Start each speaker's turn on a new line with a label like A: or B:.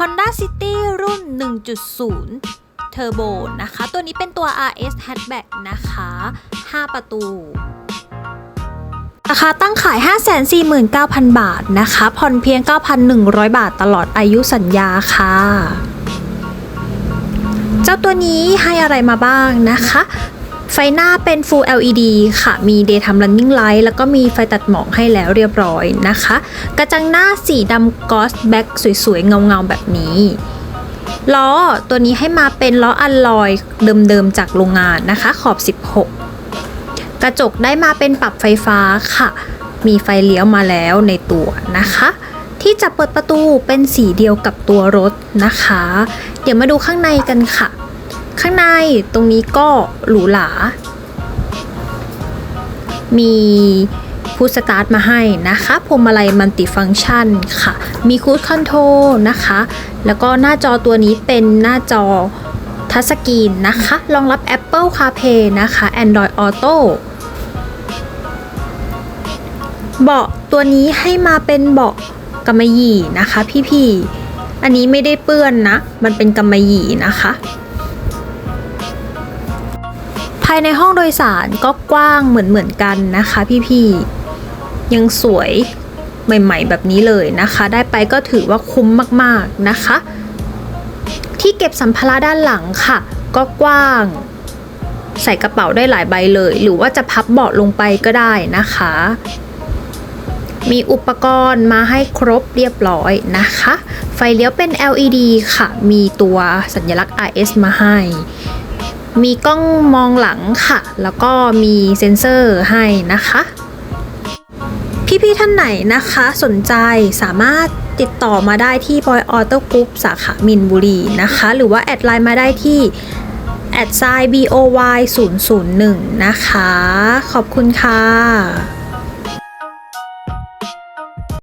A: Honda City รุ่น 1.0 Turbo นะคะ ตัวนี้เป็นตัว RS Hatchback นะคะ 5 ประตูราคาตั้งขาย 549,000 บาทนะคะ ผ่อนเพียง 9,100 บาทตลอดอายุสัญญาค่ะ เจ้าตัวนี้ให้อะไรมาบ้างนะคะ ไฟหน้าเป็น Full LED ค่ะ มี Daytime Running Light แล้วก็มีไฟตัดหมอกให้แล้วเรียบร้อยนะคะ กระจังหน้าสีดำกอสแบ็กสวยๆ เงาๆ แบบนี้ล้อตัวนี้ให้มาเป็นล้ออัลลอยเดิมๆ จากโรงงานนะคะ ขอบ 16 กระจกได้มาเป็นปรับไฟฟ้าค่ะ มีไฟเลี้ยวมาแล้วในตัวนะคะ ที่จะเปิดประตูเป็นสีเดียวกับตัวรถนะคะ เดี๋ยวมาดูข้างในกันค่ะ ข้างในตรงนี้ก็หรูหรา มีพูดสตาร์ทมาให้นะคะพวงมาลัยมัลติฟังชันค่ะ มีคูดคอนโทรนะคะ แล้วก็หน้าจอตัวนี้เป็นหน้าจอทัชสกรีนนะคะ รองรับ Apple CarPlay นะคะ Android Auto เบาะตัวนี้ให้มาเป็นเบาะกำมะหยี่นะคะพี่ๆ อันนี้ไม่ได้เปื้อนนะ มันเป็นกำมะหยี่นะคะ ภายในห้องโดยสารก็กว้างเหมือนเหมือนๆกันนะคะพี่ๆ ยังสวยใหม่ๆ แบบนี้เลยนะคะ ได้ไปก็ถือว่าคุ้มมากๆนะคะ ที่เก็บสัมภาระด้านหลังค่ะ ก็กว้าง ใส่กระเป๋าได้หลายใบเลย หรือว่าจะพับเบาะลงไปก็ได้นะคะ มีอุปกรณ์มาให้ครบเรียบร้อยนะคะ ไฟเลี้ยวเป็น LED ค่ะ มีตัวสัญลักษณ์ RS มาให้ มีกล้องมองหลังค่ะ แล้วก็มีเซ็นเซอร์ให้นะคะ พี่ๆท่านไหนนะคะสนใจสามารถติดต่อมาได้ที่บอยออโต้กรุ๊ปสาขามินบุรีนะคะ หรือว่าแอดไลน์มาได้ที่แอดไซ boy 001นะคะ ขอบคุณค่ะ